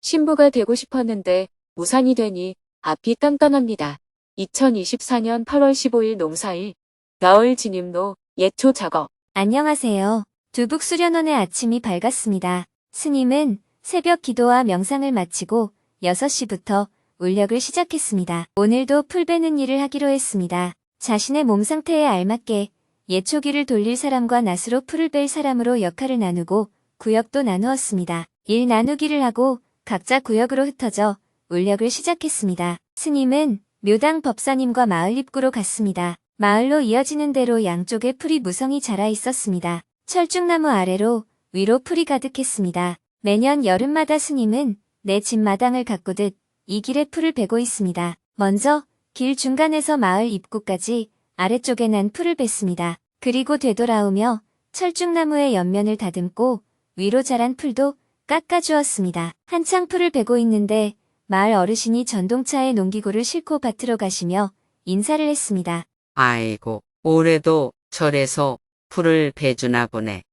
신부가 되고 싶었는데 무산이 되니 앞이 깜깜합니다. 2024년 8월 15일 농사일 가을 진입로 예초 작업 안녕하세요. 두북 수련원의 아침이 밝았습니다. 스님은 새벽 기도와 명상을 마치고 6시부터 울력을 시작했습니다. 오늘도 풀 베는 일을 하기로 했습니다. 자신의 몸 상태에 알맞게 예초기를 돌릴 사람과 낫으로 풀을 뺄 사람으로 역할을 나누고 구역도 나누었습니다. 일 나누기를 하고 각자 구역으로 흩어져 울력을 시작했습니다. 스님은 묘당 법사님과 마을 입구로 갔습니다. 마을로 이어지는 대로 양쪽에 풀이 무성히 자라 있었습니다. 철쭉나무 아래로 위로 풀이 가득했습니다. 매년 여름마다 스님은 내 집마당을 가꾸듯 이 길에 풀을 베고 있습니다. 먼저 길 중간에서 마을 입구까지 아래쪽에 난 풀을 뱄습니다. 그리고 되돌아오며 철쭉나무의 옆면을 다듬고 위로 자란 풀도 깎아주었습니다. 한창 풀을 베고 있는데 마을 어르신이 전동차에 농기구를 싣고 밭으로 가시며 인사를 했습니다. 아이고, 올해도 절에서 풀을 베주나 보네.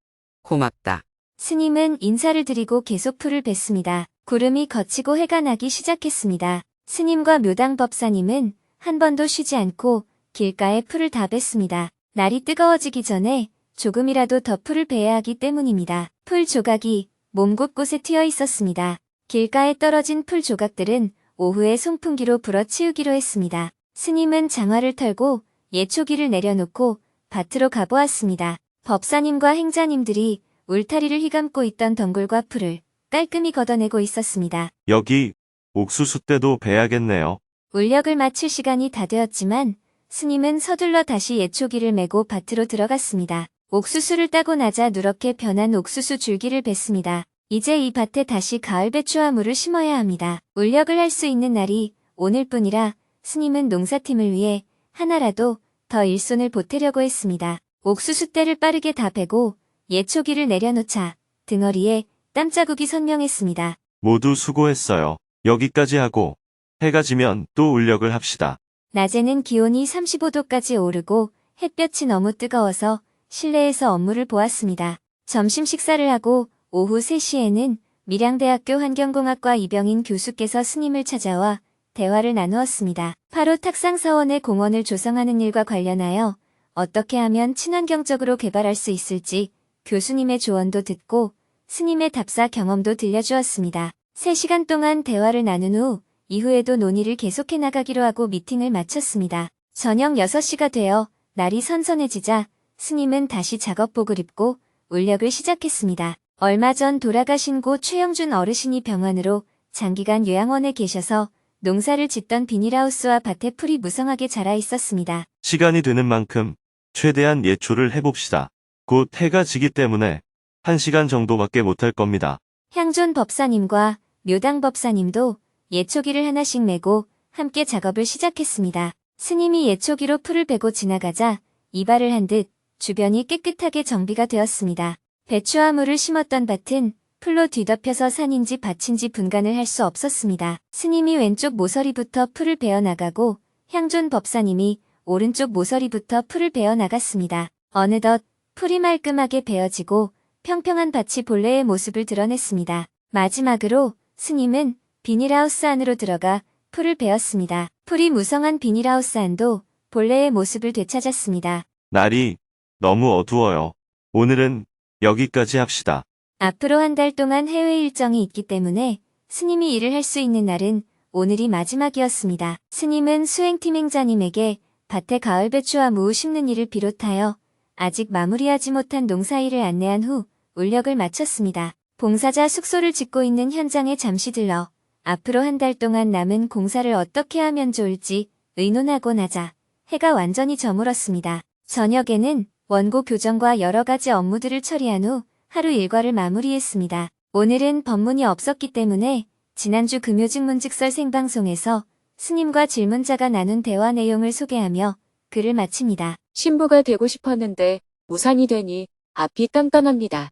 고맙다. 스님은 인사를 드리고 계속 풀을 뱄습니다. 구름이 걷히고 해가 나기 시작했습니다. 스님과 묘당 법사님은 한 번도 쉬지 않고 길가에 풀을 다 뱄습니다. 날이 뜨거워지기 전에 조금이라도 더 풀을 베야 하기 때문입니다. 풀 조각이 몸 곳곳에 튀어 있었습니다. 길가에 떨어진 풀 조각들은 오후에 송풍기로 불어치우기로 했습니다. 스님은 장화를 털고 예초기를 내려놓고 밭으로 가보았습니다. 법사님과 행자님들이 울타리를 휘감고 있던 덩굴과 풀을 깔끔히 걷어내고 있었습니다. 여기 옥수수 때도 베야겠네요. 울력을 마칠 시간이 다 되었지만 스님은 서둘러 다시 예초기를 메고 밭으로 들어갔습니다. 옥수수를 따고 나자 누렇게 변한 옥수수 줄기를 뱄습니다. 이제 이 밭에 다시 가을 배추와 물을 심어야 합니다. 울력을 할 수 있는 날이 오늘뿐이라 스님은 농사팀을 위해 하나라도 더 일손을 보태려고 했습니다. 옥수수 떼를 빠르게 다 베고 예초기를 내려놓자 등어리에 땀자국이 선명했습니다. 모두 수고했어요. 여기까지 하고 해가 지면 또 울력을 합시다. 낮에는 기온이 35도까지 오르고 햇볕이 너무 뜨거워서 실내에서 업무를 보았습니다. 점심 식사를 하고 오후 3시에는 밀양대학교 환경공학과 이병인 교수께서 스님을 찾아와 대화를 나누었습니다. 8호 탁상사원의 공원을 조성하는 일과 관련하여 어떻게 하면 친환경적으로 개발할 수 있을지 교수님의 조언도 듣고 스님의 답사 경험도 들려주었습니다. 3시간 동안 대화를 나눈 후 이후에도 논의를 계속해 나가기로 하고 미팅을 마쳤습니다. 저녁 6시가 되어 날이 선선해지자 스님은 다시 작업복을 입고 울력을 시작했습니다. 얼마 전 돌아가신 고 최영준 어르신이 병원으로 장기간 요양원에 계셔서 농사를 짓던 비닐하우스와 밭에 풀이 무성하게 자라 있었습니다. 시간이 되는 만큼 최대한 예초를 해봅시다. 곧 해가 지기 때문에 1시간 정도밖에 못할 겁니다. 향존 법사님과 묘당 법사님도 예초기를 하나씩 메고 함께 작업을 시작했습니다. 스님이 예초기로 풀을 베고 지나가자 이발을 한 듯 주변이 깨끗하게 정비가 되었습니다. 배추와 물을 심었던 밭은 풀로 뒤덮여서 산인지 밭인지 분간을 할 수 없었습니다. 스님이 왼쪽 모서리부터 풀을 베어 나가고 향존 법사님이 오른쪽 모서리부터 풀을 베어 나갔습니다. 어느덧 풀이 말끔하게 베어지고 평평한 밭이 본래의 모습을 드러냈습니다. 마지막으로 스님은 비닐하우스 안으로 들어가 풀을 베었습니다. 풀이 무성한 비닐하우스 안도 본래의 모습을 되찾았습니다. 날이 너무 어두워요. 오늘은 여기까지 합시다. 앞으로 한 달 동안 해외 일정이 있기 때문에 스님이 일을 할 수 있는 날은 오늘이 마지막이었습니다. 스님은 수행팀 행자님에게 밭에 가을 배추와 무 심는 일을 비롯하여 아직 마무리하지 못한 농사일을 안내한 후 울력을 마쳤습니다. 봉사자 숙소를 짓고 있는 현장에 잠시 들러 앞으로 한 달 동안 남은 공사를 어떻게 하면 좋을지 의논하고 나자 해가 완전히 저물었습니다. 저녁에는 원고 교정과 여러 가지 업무들을 처리한 후 하루 일과를 마무리했습니다. 오늘은 법문이 없었기 때문에 지난주 금요직문직설 생방송에서 스님과 질문자가 나눈 대화 내용을 소개하며 글을 마칩니다. 신부가 되고 싶었는데 무산이 되니 앞이 깜깜합니다.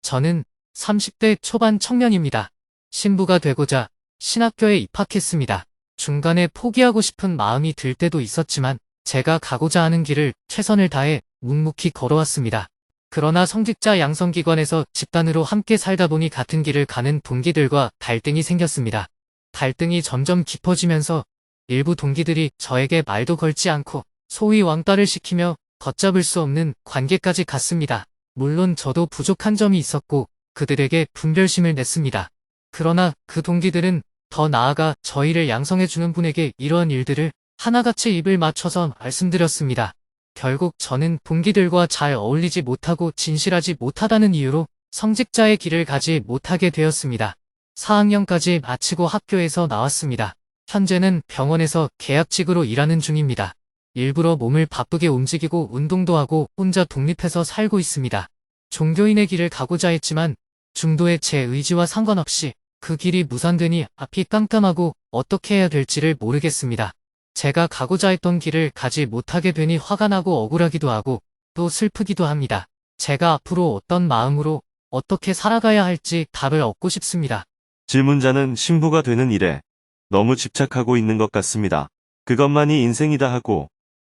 저는 30대 초반 청년입니다. 신부가 되고자 신학교에 입학했습니다. 중간에 포기하고 싶은 마음이 들 때도 있었지만 제가 가고자 하는 길을 최선을 다해 묵묵히 걸어왔습니다. 그러나 성직자 양성기관에서 집단으로 함께 살다 보니 같은 길을 가는 동기들과 갈등이 생겼습니다. 갈등이 점점 깊어지면서 일부 동기들이 저에게 말도 걸지 않고 소위 왕따를 시키며 걷잡을 수 없는 관계까지 갔습니다. 물론 저도 부족한 점이 있었고 그들에게 분별심을 냈습니다. 그러나 그 동기들은 더 나아가 저희를 양성해주는 분에게 이러한 일들을 하나같이 입을 맞춰서 말씀드렸습니다. 결국 저는 동기들과 잘 어울리지 못하고 진실하지 못하다는 이유로 성직자의 길을 가지 못하게 되었습니다. 4학년까지 마치고 학교에서 나왔습니다. 현재는 병원에서 계약직으로 일하는 중입니다. 일부러 몸을 바쁘게 움직이고 운동도 하고 혼자 독립해서 살고 있습니다. 종교인의 길을 가고자 했지만 중도의 제 의지와 상관없이 그 길이 무산되니 앞이 깜깜하고 어떻게 해야 될지를 모르겠습니다. 제가 가고자 했던 길을 가지 못하게 되니 화가 나고 억울하기도 하고 또 슬프기도 합니다. 제가 앞으로 어떤 마음으로 어떻게 살아가야 할지 답을 얻고 싶습니다. 질문자는 신부가 되는 일에 너무 집착하고 있는 것 같습니다. 그것만이 인생이다 하고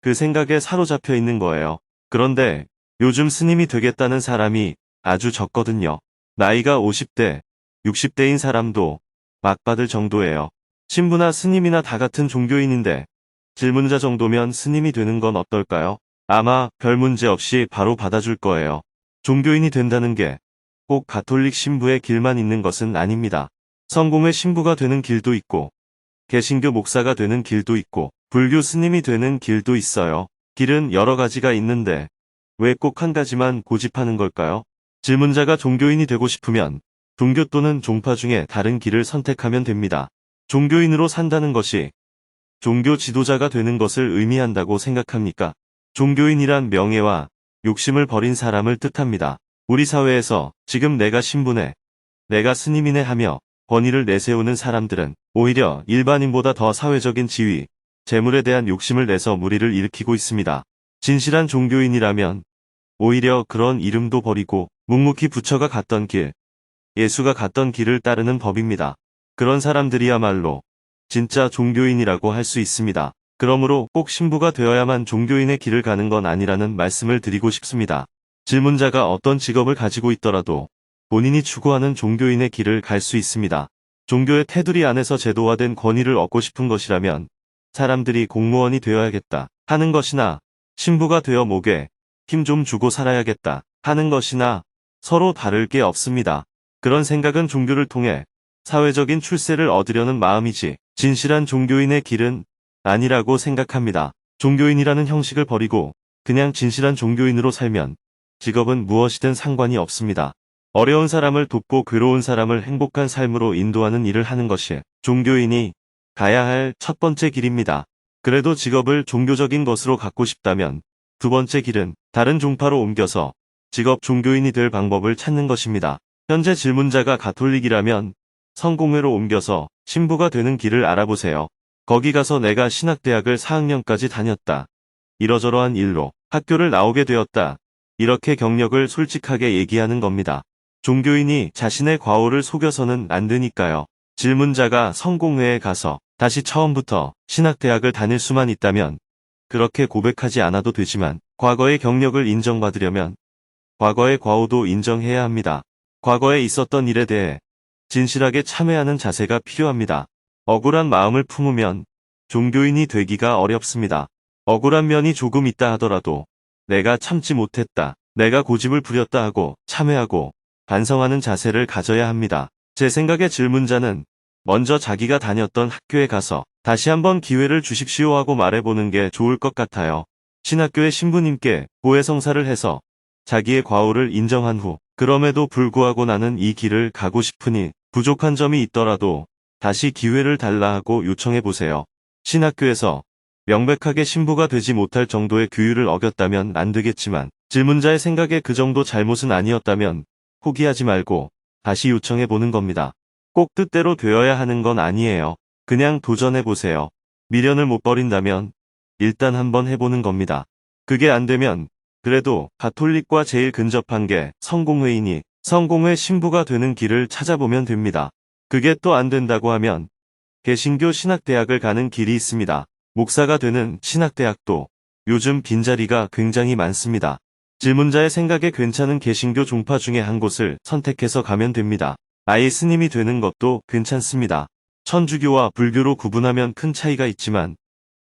그 생각에 사로잡혀 있는 거예요. 그런데 요즘 스님이 되겠다는 사람이 아주 적거든요. 나이가 50대, 60대인 사람도 막 받을 정도예요. 신부나 스님이나 다 같은 종교인인데 질문자 정도면 스님이 되는 건 어떨까요? 아마 별 문제 없이 바로 받아줄 거예요. 종교인이 된다는 게 꼭 가톨릭 신부의 길만 있는 것은 아닙니다. 성공의 신부가 되는 길도 있고, 개신교 목사가 되는 길도 있고, 불교 스님이 되는 길도 있어요. 길은 여러 가지가 있는데, 왜 꼭 한 가지만 고집하는 걸까요? 질문자가 종교인이 되고 싶으면, 종교 또는 종파 중에 다른 길을 선택하면 됩니다. 종교인으로 산다는 것이, 종교 지도자가 되는 것을 의미한다고 생각합니까? 종교인이란 명예와 욕심을 버린 사람을 뜻합니다. 우리 사회에서 지금 내가 신부네, 내가 스님이네 하며 권위를 내세우는 사람들은 오히려 일반인보다 더 사회적인 지위, 재물에 대한 욕심을 내서 무리를 일으키고 있습니다. 진실한 종교인이라면 오히려 그런 이름도 버리고 묵묵히 부처가 갔던 길, 예수가 갔던 길을 따르는 법입니다. 그런 사람들이야말로 진짜 종교인이라고 할 수 있습니다. 그러므로 꼭 신부가 되어야만 종교인의 길을 가는 건 아니라는 말씀을 드리고 싶습니다. 질문자가 어떤 직업을 가지고 있더라도 본인이 추구하는 종교인의 길을 갈 수 있습니다. 종교의 테두리 안에서 제도화된 권위를 얻고 싶은 것이라면 사람들이 공무원이 되어야겠다 하는 것이나 신부가 되어 목에 힘 좀 주고 살아야겠다 하는 것이나 서로 다를 게 없습니다. 그런 생각은 종교를 통해 사회적인 출세를 얻으려는 마음이지 진실한 종교인의 길은 아니라고 생각합니다. 종교인이라는 형식을 버리고 그냥 진실한 종교인으로 살면 직업은 무엇이든 상관이 없습니다. 어려운 사람을 돕고 괴로운 사람을 행복한 삶으로 인도하는 일을 하는 것이 종교인이 가야 할 첫 번째 길입니다. 그래도 직업을 종교적인 것으로 갖고 싶다면 두 번째 길은 다른 종파로 옮겨서 직업 종교인이 될 방법을 찾는 것입니다. 현재 질문자가 가톨릭이라면 성공회로 옮겨서 신부가 되는 길을 알아보세요. 거기 가서 내가 신학대학을 4학년까지 다녔다. 이러저러한 일로 학교를 나오게 되었다. 이렇게 경력을 솔직하게 얘기하는 겁니다. 종교인이 자신의 과오를 속여서는 안 되니까요. 질문자가 성공회에 가서 다시 처음부터 신학대학을 다닐 수만 있다면 그렇게 고백하지 않아도 되지만 과거의 경력을 인정받으려면 과거의 과오도 인정해야 합니다. 과거에 있었던 일에 대해 진실하게 참회하는 자세가 필요합니다. 억울한 마음을 품으면 종교인이 되기가 어렵습니다. 억울한 면이 조금 있다 하더라도 내가 참지 못했다. 내가 고집을 부렸다 하고 참회하고 반성하는 자세를 가져야 합니다. 제 생각에 질문자는 먼저 자기가 다녔던 학교에 가서 다시 한번 기회를 주십시오 하고 말해보는 게 좋을 것 같아요. 신학교의 신부님께 고해성사를 해서 자기의 과오를 인정한 후 그럼에도 불구하고 나는 이 길을 가고 싶으니 부족한 점이 있더라도 다시 기회를 달라 하고 요청해 보세요. 신학교에서 명백하게 신부가 되지 못할 정도의 규율을 어겼다면 안 되겠지만 질문자의 생각에 그 정도 잘못은 아니었다면 포기하지 말고 다시 요청해 보는 겁니다. 꼭 뜻대로 되어야 하는 건 아니에요. 그냥 도전해 보세요. 미련을 못 버린다면 일단 한번 해보는 겁니다. 그게 안 되면 그래도 가톨릭과 제일 근접한 게 성공회이니 성공의 신부가 되는 길을 찾아보면 됩니다. 그게 또 안 된다고 하면 개신교 신학대학을 가는 길이 있습니다. 목사가 되는 신학대학도 요즘 빈자리가 굉장히 많습니다. 질문자의 생각에 괜찮은 개신교 종파 중에 한 곳을 선택해서 가면 됩니다. 아예 스님이 되는 것도 괜찮습니다. 천주교와 불교로 구분하면 큰 차이가 있지만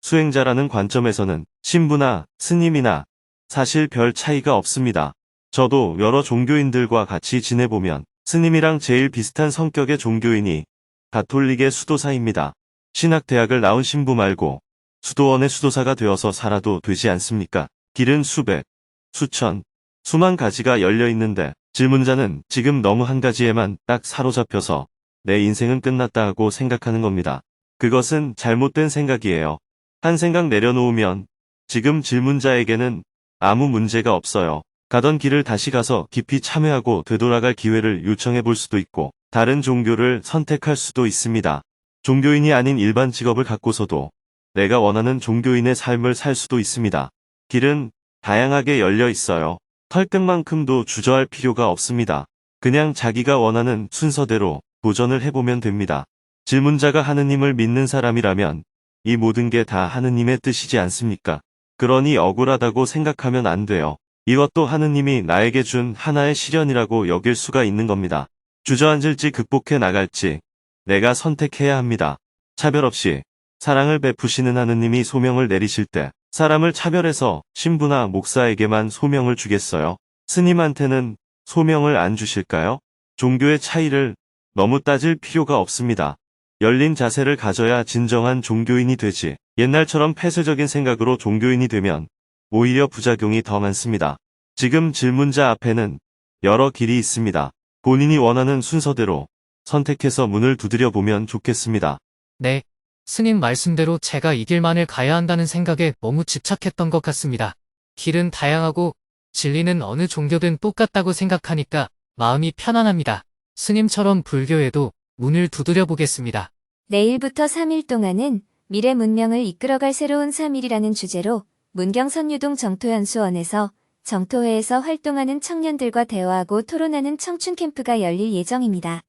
수행자라는 관점에서는 신부나 스님이나 사실 별 차이가 없습니다. 저도 여러 종교인들과 같이 지내보면 스님이랑 제일 비슷한 성격의 종교인이 가톨릭의 수도사입니다. 신학대학을 나온 신부 말고 수도원의 수도사가 되어서 살아도 되지 않습니까? 길은 수백, 수천, 수만 가지가 열려 있는데 질문자는 지금 너무 한 가지에만 딱 사로잡혀서 내 인생은 끝났다 하고 생각하는 겁니다. 그것은 잘못된 생각이에요. 한 생각 내려놓으면 지금 질문자에게는 아무 문제가 없어요. 가던 길을 다시 가서 깊이 참여하고 되돌아갈 기회를 요청해 볼 수도 있고 다른 종교를 선택할 수도 있습니다. 종교인이 아닌 일반 직업을 갖고서도 내가 원하는 종교인의 삶을 살 수도 있습니다. 길은 다양하게 열려 있어요. 털끝만큼도 주저할 필요가 없습니다. 그냥 자기가 원하는 순서대로 도전을 해보면 됩니다. 질문자가 하느님을 믿는 사람이라면 이 모든 게 다 하느님의 뜻이지 않습니까? 그러니 억울하다고 생각하면 안 돼요. 이것도 하느님이 나에게 준 하나의 시련이라고 여길 수가 있는 겁니다. 주저앉을지 극복해 나갈지 내가 선택해야 합니다. 차별 없이 사랑을 베푸시는 하느님이 소명을 내리실 때 사람을 차별해서 신부나 목사에게만 소명을 주겠어요? 스님한테는 소명을 안 주실까요? 종교의 차이를 너무 따질 필요가 없습니다. 열린 자세를 가져야 진정한 종교인이 되지. 옛날처럼 폐쇄적인 생각으로 종교인이 되면 오히려 부작용이 더 많습니다. 지금 질문자 앞에는 여러 길이 있습니다. 본인이 원하는 순서대로 선택해서 문을 두드려 보면 좋겠습니다. 네. 스님 말씀대로 제가 이 길만을 가야 한다는 생각에 너무 집착했던 것 같습니다. 길은 다양하고 진리는 어느 종교든 똑같다고 생각하니까 마음이 편안합니다. 스님처럼 불교에도 문을 두드려 보겠습니다. 내일부터 3일 동안은 미래 문명을 이끌어갈 새로운 3일이라는 주제로 문경 선유동 정토연수원에서 정토회에서 활동하는 청년들과 대화하고 토론하는 청춘 캠프가 열릴 예정입니다.